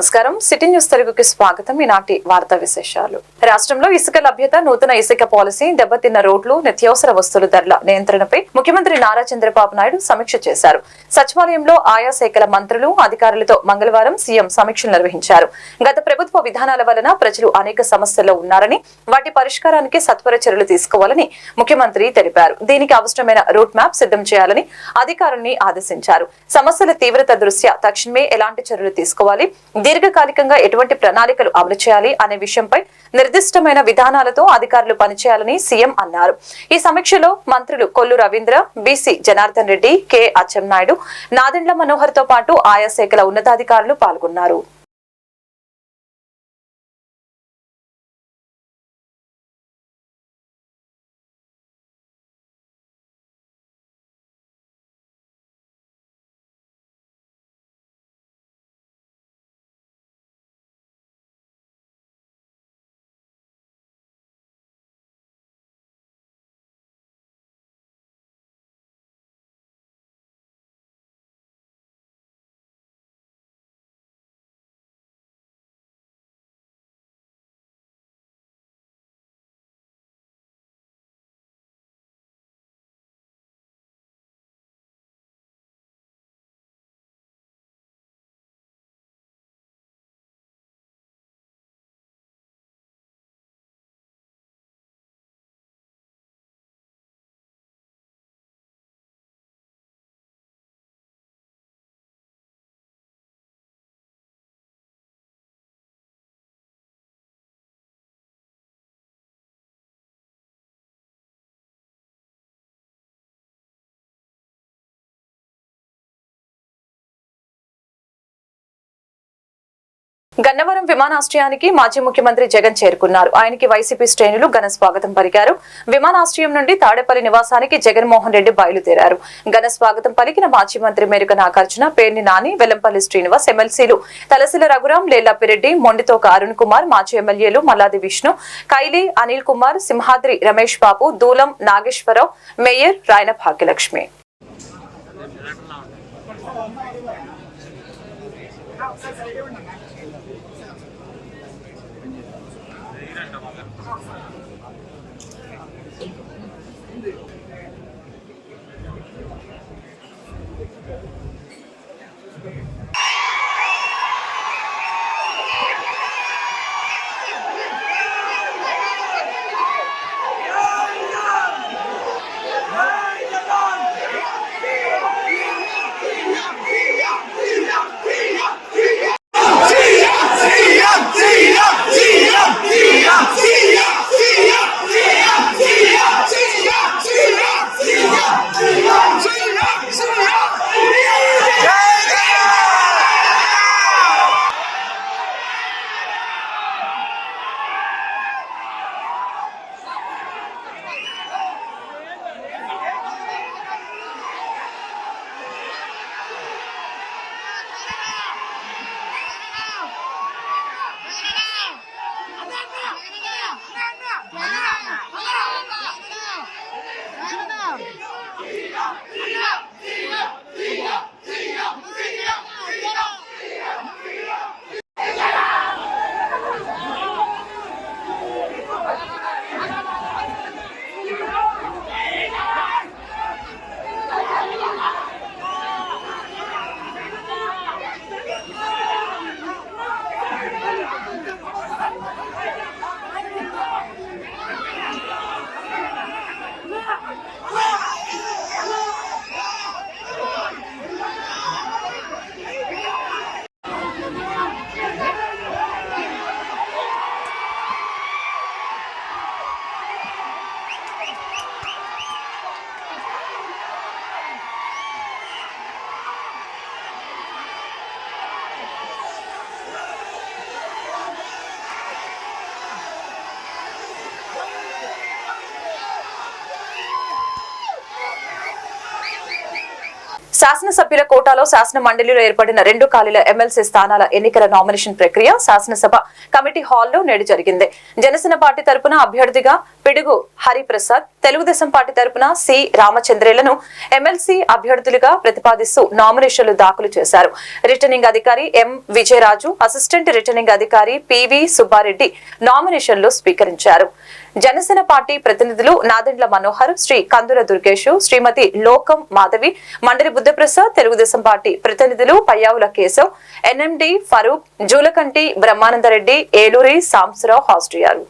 నమస్కారం. City news తెలుగుకి స్వాగతం. ఈనాటి వార్తా విశేషాలు. రాష్ట్రంలో ఇసుక లభ్యత నూతన ఇసుక పాలసీ దెబ్బతిన్న రోడ్లు నిత్యావసర వస్తువుల ధరల నియంత్రణపై ముఖ్యమంత్రి నారా చంద్రబాబు నాయుడు సమీక్ష చేశారు. సచివాలయంలో ఆయా శాఖల మంత్రులు అధికారులతో మంగళవారం సీఎం సమీక్షలు నిర్వహించారు. గత ప్రభుత్వ విధానాల వలన ప్రజలు అనేక సమస్యల్లో ఉన్నారని వాటి పరిష్కారానికి సత్వర చర్యలు తీసుకోవాలని ముఖ్యమంత్రి తెలిపారు. దీనికి అవసరమైన రూట్ మ్యాప్ సిద్ధం చేయాలని అధికారుల్ని ఆదేశించారు. సమస్యల తీవ్రత దృష్ట్యా తక్షణమే ఎలాంటి చర్యలు తీసుకోవాలి? దీర్ఘకాలికంగా ఎటువంటి ప్రణాళికలు అమలు చేయాలి అనే విషయంపై నిర్దిష్టమైన విధానాలతో అధికారులు పనిచేయాలని సీఎం అన్నారు. ఈ సమీక్షలో మంత్రులు కొల్లు రవీంద్ర బీసీ జనార్దన్ రెడ్డి కె అచ్చెన్నాయుడు నాదెండ్ల మనోహర్తో పాటు ఆయా శాఖల ఉన్నతాధికారులు పాల్గొన్నారు. గన్నవరం విమానాశ్రయానికి మాజీ ముఖ్యమంత్రి జగన్ చేరుకున్నారు. ఆయనకి వైసీపీ శ్రేణులు ఘన స్వాగతం పలికారు. విమానాశ్రయం నుండి తాడేపల్లి నివాసానికి జగన్మోహన్ రెడ్డి బయలుదేరారు. ఘన స్వాగతం పలికిన మాజీ మంత్రి మేరుక నాగార్జున పేర్ని నాని వెల్లంపల్లి శ్రీనివాస్ ఎమ్మెల్సీలు తలసిల రఘురాం లేల్లాపిరెడ్డి మొండితోక అరుణ్ కుమార్ మాజీ ఎమ్మెల్యేలు మల్లాది విష్ణు కైలి అనిల్ కుమార్ సింహాద్రి రమేష్ బాబు దూలం నాగేశ్వరరావు మేయర్ రాయన భాగ్యలక్ష్మి. శాసనసభ్యుల కోటాలో శాసన మండలిలో ఏర్పడిన రెండు ఖాళీల ఎమ్మెల్సీ స్థానాల ఎన్నికల నామినేషన్ ప్రక్రియ శాసనసభ కమిటీ హాల్లో నేడు జరిగింది. జనసేన పార్టీ తరపున అభ్యర్థిగా పిడుగు హరిప్రసాద్ తెలుగుదేశం పార్టీ తరపున సి రామచంద్రేలను ఎమ్మెల్సీ అభ్యర్థులుగా ప్రతిపాదిస్తూ నామినేషన్లు దాఖలు చేశారు. రిటర్నింగ్ అధికారి ఎం విజయరాజు అసిస్టెంట్ రిటర్నింగ్ అధికారి పివి సుబ్బారెడ్డి నామినేషన్లు స్వీకరించారు. జనసేన పార్టీ ప్రతినిధులు నాదెండ్ల మనోహర్ శ్రీ కందుల దుర్గేష్ శ్రీమతి లోకం మాధవి మండలి బుద్ధప్రసాద్ తెలుగుదేశం పార్టీ ప్రతినిధులు పయ్యావుల కేశవ్ ఎన్ఎండి ఫరూక్ జూలకంటి బ్రహ్మానందరెడ్డి ఏలూరి సాంసరావు హాజరయ్యారు.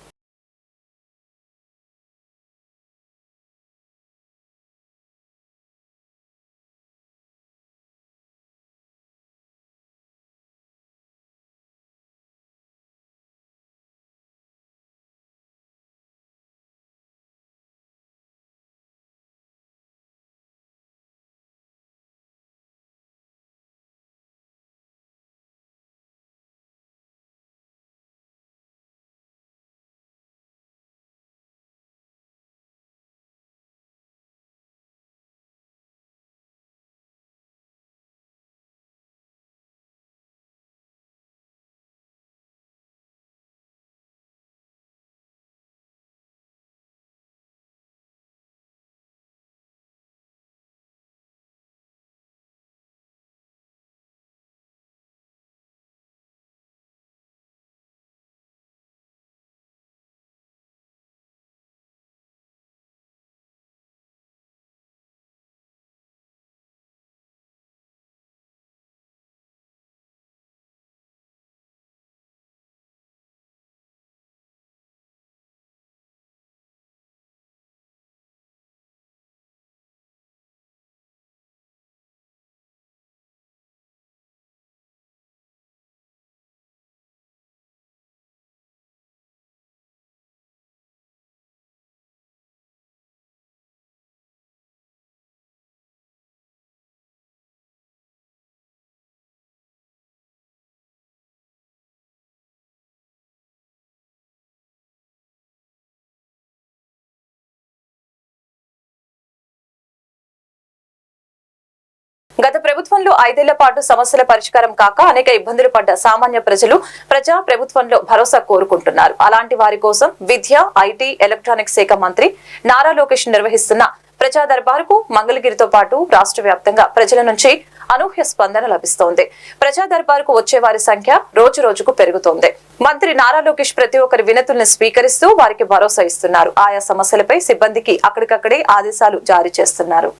గత ప్రభుత్వంలో ఐదేళ్ళ పాటు సమస్యల పరిష్కారం కాక అనేక ఇబ్బందులు పడ్డ సామాన్య ప్రజలు ప్రజా ప్రభుత్వంలో భరోసా కోరుకుంటున్నారు. అలాంటి వారి కోసం విద్య ఐటీ ఎలక్ట్రానిక్స్ శాఖ మంత్రి నారా లోకేష్ నిర్వహిస్తున్న ప్రజా దర్బారుకు మంగళగిరితో పాటు రాష్ట్ర వ్యాప్తంగా ప్రజల నుంచి అనూహ్య స్పందన లభిస్తోంది. ప్రజా దర్బారుకు వచ్చే వారి సంఖ్య రోజు రోజుకు పెరుగుతోంది. మంత్రి నారా లోకేష్ ప్రతి ఒక్కరి వినతుల్ని స్వీకరిస్తూ వారికి భరోసా ఇస్తున్నారు. ఆయా సమస్యలపై సిబ్బందికి అక్కడికక్కడే ఆదేశాలు జారీ చేస్తున్నారు.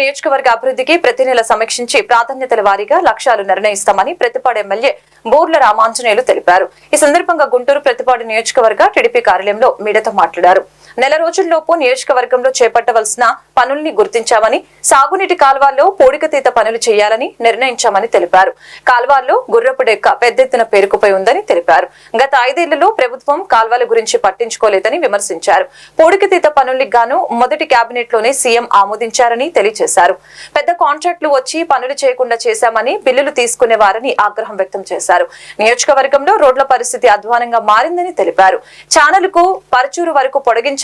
నియోజకవర్గ అభివృద్ధికి ప్రతి నెల సమీక్షించి ప్రాధాన్యతల వారీగా లక్ష్యాలు నిర్ణయిస్తామని ప్రతిపాడు ఎమ్మెల్యే బూర్ల రామాంజనేయులు తెలిపారు. ఈ సందర్భంగా గుంటూరు ప్రతిపాడు నియోజకవర్గ టీడీపీ కార్యాలయంలో మీడియాతో మాట్లాడారు. నెల రోజుల్లోపు నియోజకవర్గంలో చేపట్టవలసిన పనుల్ని గుర్తించామని సాగునీటి కాల్వాల్లో పూడికతీత పనులు చేయాలని నిర్ణయించామని తెలిపారు. కాల్వాల్లో గుర్రపు డెక్క పెద్ద ఎత్తున పేరుకుపోయి ఉందని తెలిపారు. గత ఐదేళ్ళలో ప్రభుత్వం కాల్వల గురించి పట్టించుకోలేదని విమర్శించారు. పూడికతీత పనుల్ని గాను మొదటి కేబినెట్లోనే సీఎం ఆమోదించారని తెలియజేశారు. పెద్ద కాంట్రాక్టులు వచ్చి పనులు చేయకుండా చేశామని బిల్లులు తీసుకునేవారని ఆగ్రహం వ్యక్తం చేశారు. నియోజకవర్గంలో రోడ్ల పరిస్థితి అధ్వానంగా మారిందని తెలిపారు. ఛానలుకు పరచూరు వరకు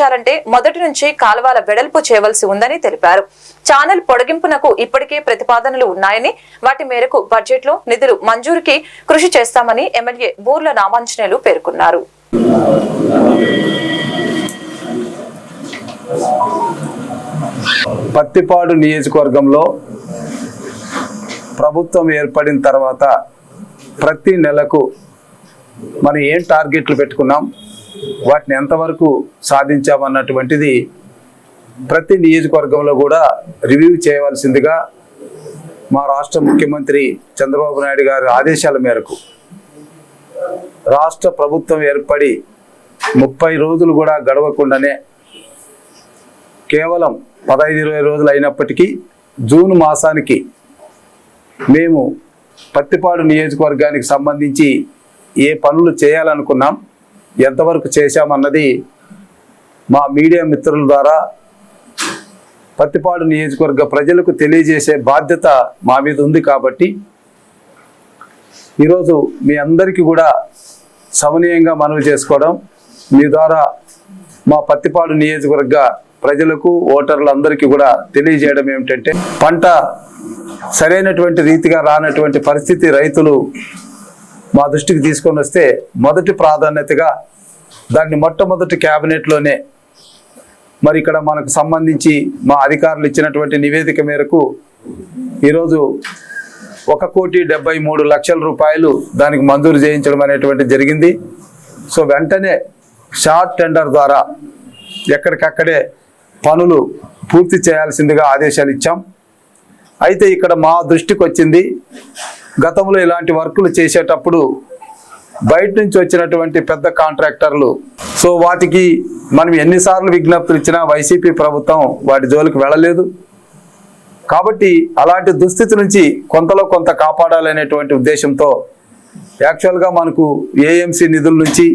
నిర్మించాలంటే మొదటి నుంచి కాలువల వెడల్పు చేయవలసి ఉందని తెలిపారు. ఛానల్ పొడిగింపునకు ఇప్పటికే ప్రతిపాదనలు ఉన్నాయని వాటి మేరకు బడ్జెట్లో నిధులు మంజూరుకి కృషి చేస్తామని ఎమ్మెల్యే బూర్ల రామాంజనేయులు పేర్కొన్నారు. పత్తిపాడు నియోజకవర్గంలో ప్రభుత్వం ఏర్పడిన తర్వాత ప్రతి నెలకు మనం ఏం టార్గెట్లు పెట్టుకున్నాం? వాటిని ఎంతవరకు సాధించామన్నటువంటిది ప్రతి నియోజకవర్గంలో కూడా రివ్యూ చేయవలసిందిగా మా రాష్ట్ర ముఖ్యమంత్రి చంద్రబాబు నాయుడు గారి ఆదేశాల మేరకు రాష్ట్ర ప్రభుత్వం ఏర్పడి ముప్పై రోజులు కూడా గడవకుండానే కేవలం పదహైదు ఇరవై రోజులు అయినప్పటికీ జూన్ మాసానికి మేము పత్తిపాడు నియోజకవర్గానికి సంబంధించి ఏ పనులు చేయాలనుకున్నాం ఎంతవరకు చేశామన్నది మా మీడియా మిత్రుల ద్వారా పత్తిపాడు నియోజకవర్గ ప్రజలకు తెలియజేసే బాధ్యత మా మీద ఉంది కాబట్టి ఈరోజు మీ అందరికీ కూడా సమనీయంగా మనవి చేసుకోవడం మీ ద్వారా మా పత్తిపాడు నియోజకవర్గ ప్రజలకు ఓటర్లందరికీ కూడా తెలియజేయడం ఏమిటంటే పంట సరైనటువంటి రీతిగా రానటువంటి పరిస్థితి రైతులు మా దృష్టికి తీసుకొని వస్తే మొదటి ప్రాధాన్యతగా దాన్ని మొట్టమొదటి క్యాబినెట్లోనే మరి ఇక్కడ మనకు సంబంధించి మా అధికారులు ఇచ్చినటువంటి నివేదిక మేరకు ఈరోజు ఒక కోటి డెబ్బై మూడు లక్షల రూపాయలు దానికి మంజూరు చేయించడం అనేటువంటి జరిగింది. సో వెంటనే షార్ట్ టెండర్ ద్వారా ఎక్కడికక్కడే పనులు పూర్తి చేయాల్సిందిగా ఆదేశాలు ఇచ్చాం. అయితే ఇక్కడ మా దృష్టికి వచ్చింది గతంలో ఇలాంటి వర్కులు చేసేటప్పుడు బయట నుంచి వచ్చినటువంటి పెద్ద కాంట్రాక్టర్లు సో వాటికి మనం ఎన్నిసార్లు విజ్ఞప్తులు ఇచ్చినా వైసీపీ ప్రభుత్వం వాటి జోలికి వెళ్ళలేదు. కాబట్టి అలాంటి దుస్థితి నుంచి కొంతలో కొంత కాపాడాలనేటువంటి ఉద్దేశంతో యాక్చువల్గా మనకు ఏఎంసీ నిధుల నుంచి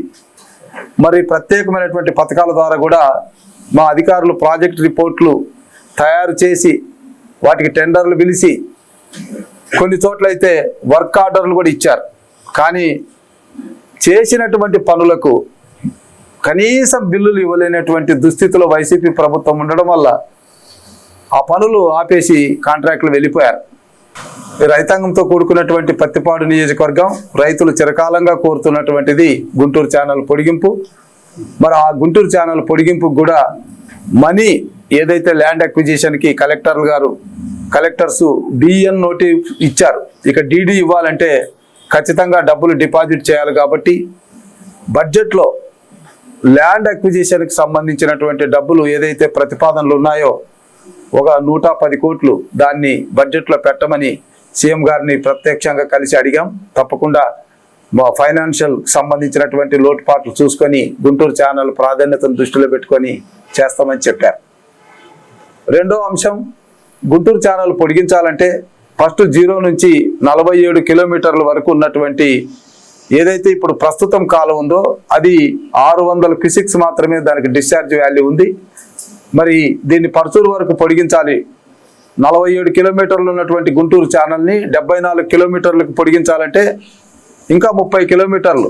మరి ప్రత్యేకమైనటువంటి పథకాల ద్వారా కూడా మా అధికారులు ప్రాజెక్ట్ రిపోర్ట్లు తయారు చేసి వాటికి టెండర్లు పిలిచి కొన్ని చోట్లయితే వర్క్ ఆర్డర్లు కూడా ఇచ్చారు. కానీ చేసినటువంటి పనులకు కనీసం బిల్లులు ఇవ్వలేనటువంటి దుస్థితిలో వైసీపీ ప్రభుత్వం ఉండడం వల్ల ఆ పనులు ఆపేసి కాంట్రాక్టులు వెళ్ళిపోయారు. రైతాంగంతో కూడుకున్నటువంటి పత్తిపాడు నియోజకవర్గం రైతులు చిరకాలంగా కోరుతున్నటువంటిది గుంటూరు ఛానల్ పొడిగింపు. మరి ఆ గుంటూరు ఛానల్ పొడిగింపుకు కూడా మనీ ఏదైతే ల్యాండ్ అక్విజిషన్కి కలెక్టర్లు గారు కలెక్టర్స్ డిఎన్ నోటీస్ ఇచ్చారు. ఇక డీడీ ఇవ్వాలంటే ఖచ్చితంగా డబ్బులు డిపాజిట్ చేయాలి కాబట్టి బడ్జెట్లో ల్యాండ్ అక్విజిషన్కి సంబంధించినటువంటి డబ్బులు ఏదైతే ప్రతిపాదనలు ఉన్నాయో ఒక నూట పది కోట్లు దాన్ని బడ్జెట్లో పెట్టమని సీఎం గారిని ప్రత్యక్షంగా కలిసి అడిగాం. తప్పకుండా మా ఫైనాన్షియల్ సంబంధించినటువంటి లోటుపాట్లు చూసుకొని గుంటూరు ఛానల్ ప్రాధాన్యతను దృష్టిలో పెట్టుకొని చేస్తామని చెప్పారు. రెండో అంశం గుంటూరు ఛానల్ పొడిగించాలంటే ఫస్ట్ జీరో నుంచి నలభై ఏడు కిలోమీటర్ల వరకు ఉన్నటువంటి ఏదైతే ఇప్పుడు ప్రస్తుతం కాలం ఉందో అది ఆరు వందల క్యూసిక్స్ మాత్రమే దానికి డిశ్చార్జ్ వాల్యూ ఉంది. మరి దీన్ని పరచూరు వరకు పొడిగించాలి. నలభై ఏడు కిలోమీటర్లు ఉన్నటువంటి గుంటూరు ఛానల్ని డెబ్బై నాలుగు కిలోమీటర్లకు పొడిగించాలంటే ఇంకా ముప్పై కిలోమీటర్లు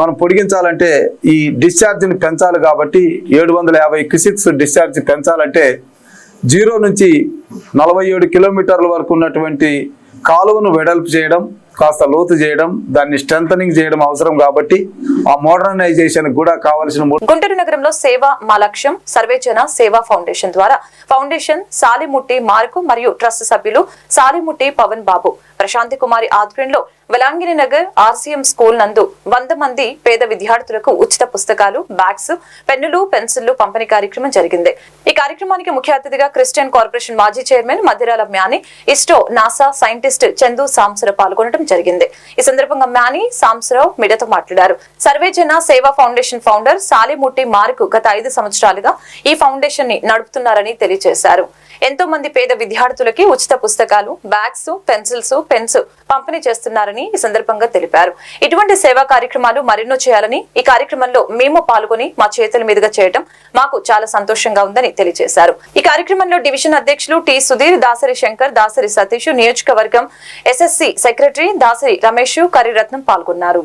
మనం పొడిగించాలంటే ఈ డిశ్చార్జ్ని పెంచాలి కాబట్టి ఏడు వందల యాభై క్యూసిక్స్ డిశ్చార్జ్ పెంచాలంటే జీరో నుంచి నలభై ఏడు కిలోమీటర్ల వరకు ఉన్నటువంటి కాలువను వెడల్పు చేయడం కాస్త లోతు చేయడం దాన్ని స్ట్రెంథనింగ్ చేయడం అవసరం కాబట్టి ఆ మోడర్నైజేషన్ కూడా కావాల్సిన గుంటూరు నగరంలో సేవ మా లక్ష్యం సర్వేజన సేవా ఫౌండేషన్ ద్వారా ఫౌండేషన్ సాలిముట్టి మార్కు మరియు ట్రస్ట్ సభ్యులు సాలిముట్టి పవన్ బాబు. ప్రశాంతి కుమారి ఆధ్వర్యంలో వెలాంగిని నగర్ ఆర్సీఎం స్కూల్ నందు వంద మంది పేద విద్యార్థులకు ఉచిత పుస్తకాలు బ్యాగ్స్ పెన్నులు పెన్సిళ్ళు పంపిణీ కార్యక్రమం జరిగింది. ఈ కార్యక్రమానికి ముఖ్య అతిథిగా క్రిస్టియన్ కార్పొరేషన్ మాజీ చైర్మన్ మధ్యరాల మ్యాని ఇస్టో నాసా సైంటిస్ట్ చందు సాంసరావు పాల్గొనడం జరిగింది. ఈ సందర్భంగా మ్యాని సాంసరావు మీడియాతో మాట్లాడారు. సర్వేజన సేవా ఫౌండేషన్ ఫౌండర్ సాలిముట్టి మార్కు గత ఐదు సంవత్సరాలుగా ఈ ఫౌండేషన్ని నడుపుతున్నారని తెలియజేశారు. ఎంతో మంది పేద విద్యార్థులకి ఉచిత పుస్తకాలు బ్యాగ్స్ పెన్సిల్స్ పెన్స్ పంపిణీ చేస్తున్నారని ఈ సందర్భంగా తెలిపారు. ఇటువంటి సేవా కార్యక్రమాలు మరెన్నో చేయాలని ఈ కార్యక్రమంలో మేము పాల్గొని మా చేతుల మీదుగా చేయడం మాకు చాలా సంతోషంగా ఉందని తెలియజేశారు. ఈ కార్యక్రమంలో డివిజన్ అధ్యక్షులు టి సుధీర్ దాసరి శంకర్ దాసరి సతీష్ నియోజకవర్గం ఎస్ఎస్సి సెక్రటరీ దాసరి రమేష్ కరిరత్నం పాల్గొన్నారు.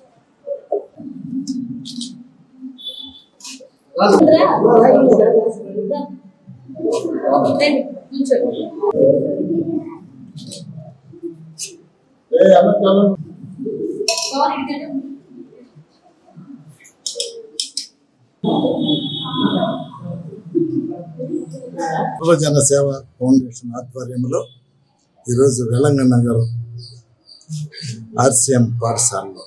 యువజన సేవ ఫౌండేషన్ ఆధ్వర్యంలో ఈరోజు వెలంగ నగర్ ఆర్సిఎం పాఠశాలలో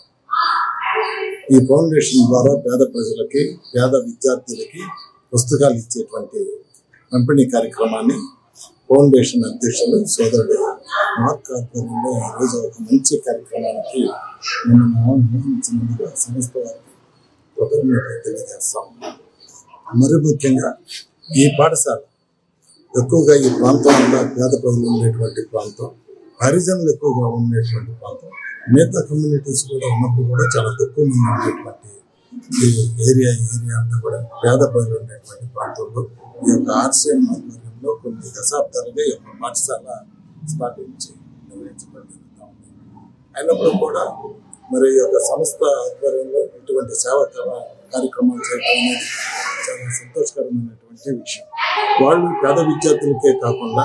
ఈ ఫౌండేషన్ ద్వారా పేద ప్రజలకి పేద విద్యార్థులకి పుస్తకాలు ఇచ్చేటువంటి పంపిణీ కార్యక్రమాన్ని ఫౌండేషన్ అధ్యక్షులు సోదరుడు మార్క్ ఆధ్వర్యంలో ఈరోజు ఒక మంచి కార్యక్రమానికి మేము ఆహ్వానించినందుకు సంస్థ వారికి కృతజ్ఞతలు తెలియజేస్తాం. మరి ముఖ్యంగా ఈ పాఠశాల ఎక్కువగా ఈ ప్రాంతం అంతా పేద ప్రజలు ఉండేటువంటి ప్రాంతం హరిజనులు ఎక్కువగా ఉండేటువంటి ప్రాంతం మిగతా కమ్యూనిటీస్ కూడా ఉన్నప్పుడు కూడా చాలా తక్కువ మంది ఉండేటువంటి ఈ ఏరియా ఏరియా అంతా కూడా పేద ప్రజలు ఉండేటువంటి ప్రాంతంలో ఈ యొక్క ఆర్సీఎం ఆధ్వర్యంలో కొన్ని దశాబ్దాలుగా ఈ యొక్క పాఠశాల స్థాపించి నిర్వహించబడి అయినప్పుడు కూడా మరి ఈ యొక్క సంస్థ ఆధ్వర్యంలో ఇటువంటి సేవా కార్యక్రమాలు చేయడం అనేది చాలా సంతోషకరమైనటువంటి విషయం. వాళ్ళు పేద విద్యార్థులకే కాకుండా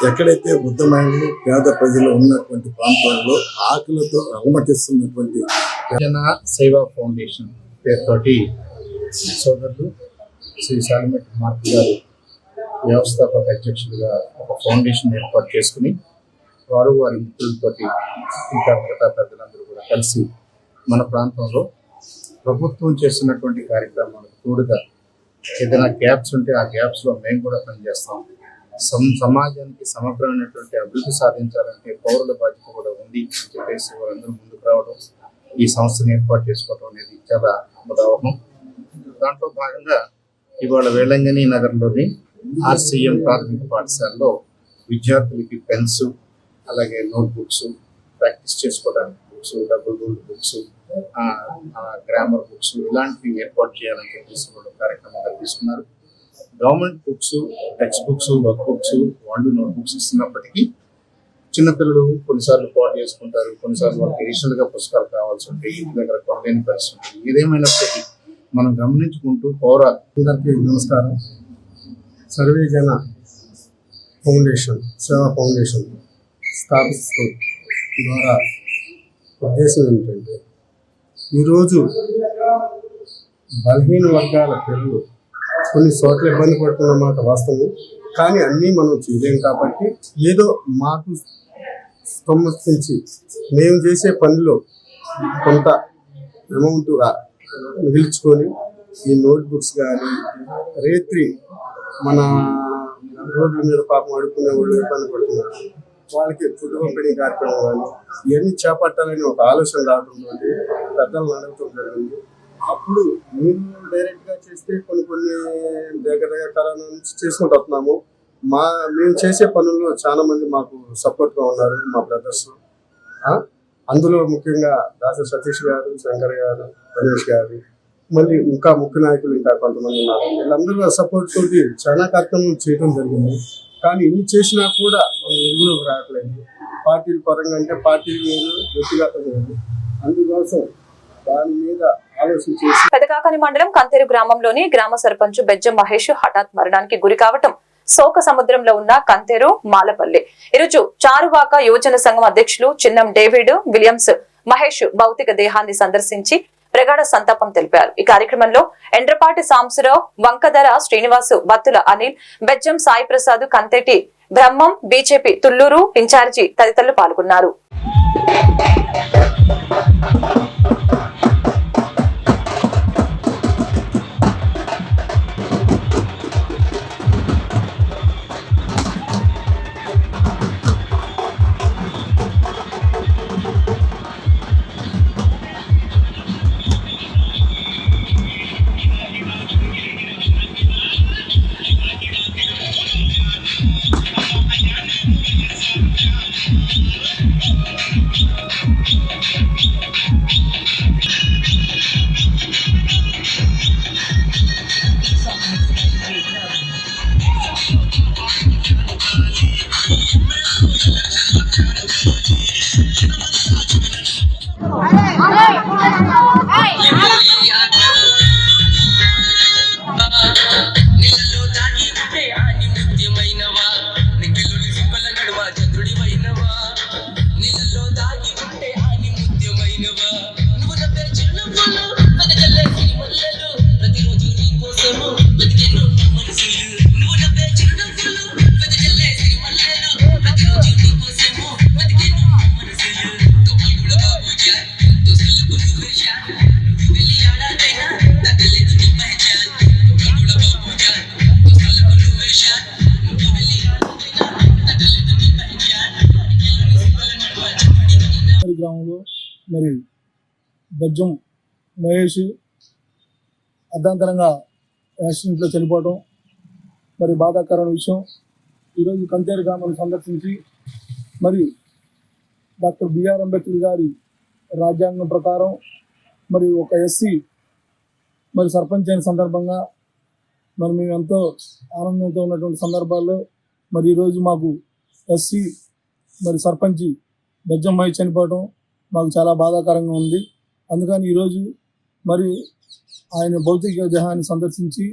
ఎక్కడైతే వృద్ధ మహిళలు పేద ప్రజలు ఉన్నటువంటి ప్రాంతాల్లో ఆకులతో అలమటిస్తున్నటువంటి జన సేవా ఫౌండేషన్ పేరుతోటి సోదరులు శ్రీ సాలిమెట్ మార్క్ గారు వ్యవస్థాపక అధ్యక్షులుగా ఒక ఫౌండేషన్ ఏర్పాటు చేసుకుని వారు వారి మిత్రులతోటి ఇంకా మిగతా పెద్దలందరూ కూడా కలిసి మన ప్రాంతంలో ప్రభుత్వం చేస్తున్నటువంటి కార్యక్రమాలకు తోడుగా ఏదైనా గ్యాప్స్ ఉంటే ఆ గ్యాప్స్లో మేము కూడా పనిచేస్తాం సమాజానికి సమగ్రమైనటువంటి అభివృద్ధి సాధించాలంటే పౌరుల బాధ్యత కూడా ఉంది అని చెప్పేసి వారందరూ ముందుకు రావడం ఈ సంస్థను ఏర్పాటు చేసుకోవడం అనేది చాలా ఉదాహరణ దాంట్లో భాగంగా ఇవాళ వేలంగని నగరంలోని ఆర్సీఎం ప్రాథమిక పాఠశాలలో విద్యార్థులకి పెన్స్ అలాగే నోట్ బుక్స్ ప్రాక్టీస్ చేసుకోవడానికి books double ruled books grammar books ఇలాంటివి ఏర్పాటు చేయాలని చెప్పేసి వాళ్ళు కార్యక్రమంగా తీసుకున్నారు government books text books work books వాళ్ళు నోట్ బుక్స్ ఇస్తున్నప్పటికీ చిన్నపిల్లలు కొన్నిసార్లు పాటు చేసుకుంటారు కొన్నిసార్లు వాళ్ళకి అడిషనల్గా పుస్తకాలు కావాల్సి ఉంటాయి ఇంటి దగ్గర కొనలేని పరిస్థితి ఉంటుంది. ఏదేమైనప్పటికీ మనం గమనించుకుంటూ పౌర అందరికీ నమస్కారం. సర్వే జన ఫౌండేషన్ సేవా ఫౌండేషన్ స్థాపిస్తూ ద్వారా ఉద్దేశం ఏమిటంటే ఈరోజు బలహీన వర్గాల పిల్లలు కొన్ని చోట్ల ఇబ్బంది పడుతున్న మాట వాస్తవం. కానీ అన్నీ మనం చేయలేం కాబట్టి ఏదో మాకు సంబంధించి మేము చేసే పనిలో కొంత అమౌంట్ మిగిల్చుకొని ఈ నోట్బుక్స్ కానీ రేత్రి మన రోడ్ల మీద పాపం అడుక్కునే వాళ్ళు ఇబ్బంది పడుతున్నారు. వాళ్ళకి ఫుడ్ పంపిణీ కార్యక్రమం కానీ ఇవన్నీ చేపట్టాలని ఒక ఆలోచన రావడం పెద్దలను అడగటం జరిగింది. అప్పుడు మేము డైరెక్ట్గా చేస్తే కొన్ని కొన్ని దగ్గర దగ్గర కరోనా నుంచి చేసుకుంటూ వస్తున్నాము. మా మేము చేసే పనుల్లో చాలా మంది మాకు సపోర్ట్గా ఉన్నారు మా బ్రదర్స్ అందులో ముఖ్యంగా దాసరి సతీష్ గారు శంకర్ గారు గణేష్ గారు మళ్ళీ ఇంకా ముఖ్య నాయకులు ఇంకా కొంతమంది ఉన్నారు. వీళ్ళందరూ సపోర్ట్ తోటి చాలా కార్యక్రమం చేయడం జరిగింది. కానీ ఇన్ని చేసినా కూడా మనం ఎరుగులోకి రావట్లేదు. పార్టీల పరంగా అంటే పార్టీలు వేరు వ్యక్తిగతం వేరు. అందుకోసం దాని మీద పెదకాకని మండలం కంతేరు గ్రామంలోని గ్రామ సర్పంచ్ బెజ్జం మహేష్ హఠాత్ మరణానికి గురి కావటం శోక సముద్రంలో ఉన్న కంతేరు మాలపల్లి. ఈరోజు చారువాక యువజన సంఘం అధ్యక్షులు చిన్నం డేవిడ్ విలియమ్స్ మహేష్ భౌతిక దేహాన్ని సందర్శించి ప్రగాఢ సంతాపం తెలిపారు. ఈ కార్యక్రమంలో ఎండ్రపాటి సాంసరావు వంకధర శ్రీనివాసు బత్తుల అనిల్ బెజ్జం సాయి ప్రసాద్ కంతేటి బ్రహ్మం బీజేపీ తుల్లూరు ఇన్ఛార్జి తదితరులు పాల్గొన్నారు. బజ్జం మహేష్ అర్ధాంతరంగా యాక్సిడెంట్లో చనిపోవడం మరి బాధాకరమైన విషయం. ఈరోజు కంతేరు గ్రామాన్ని సందర్శించి మరి డాక్టర్ బిఆర్ అంబేద్కర్ గారి రాజ్యాంగం ప్రకారం మరి ఒక ఎస్సీ మరి సర్పంచ్ అయిన సందర్భంగా మరి మేము ఎంతో ఆనందంతో ఉన్నటువంటి సందర్భాల్లో మరి ఈరోజు మాకు ఎస్సీ మరి సర్పంచి బెజ్జమ్మాయి చనిపోవడం మాకు చాలా బాధాకరంగా ఉంది. అందుకని ఈరోజు మరి ఆయన భౌతిక దేహాన్ని సందర్శించి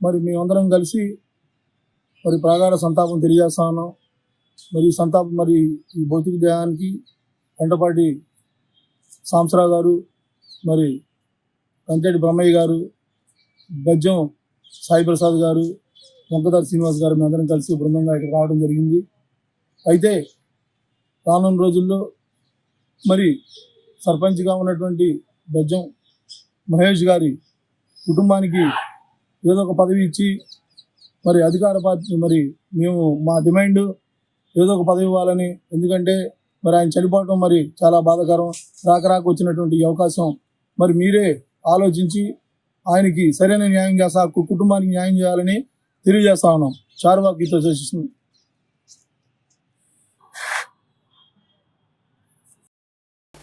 మరి మేమందరం కలిసి మరి ప్రాగాఢ సంతాపం తెలియజేస్తాను మరి సంతాపం మరి ఈ భౌతిక దేహానికి వెంటపాటి సాంసరావు గారు మరి కంచెటి బ్రహ్మయ్య గారు బెజ్జం సాయిప్రసాద్ గారు వంకదార్ శ్రీనివాస్ గారు మేమందరం కలిసి బృందంగా ఇక్కడ రావడం జరిగింది. అయితే రానున్న రోజుల్లో మరి సర్పంచ్గా ఉన్నటువంటి బెజ్జం మహేష్ గారి కుటుంబానికి ఏదో ఒక పదవి ఇచ్చి మరి అధికార పార్టీ మరి మేము మా డిమాండ్ ఏదో ఒక పదవి ఇవ్వాలని ఎందుకంటే మరి ఆయన చనిపోవడం మరి చాలా బాధాకరం రాక రాక వచ్చినటువంటి అవకాశం. మరి మీరే ఆలోచించి ఆయనకి సరైన న్యాయం చేస్తా కుటుంబానికి న్యాయం చేయాలని తెలియజేస్తా ఉన్నాం. చార్వాక్ గీత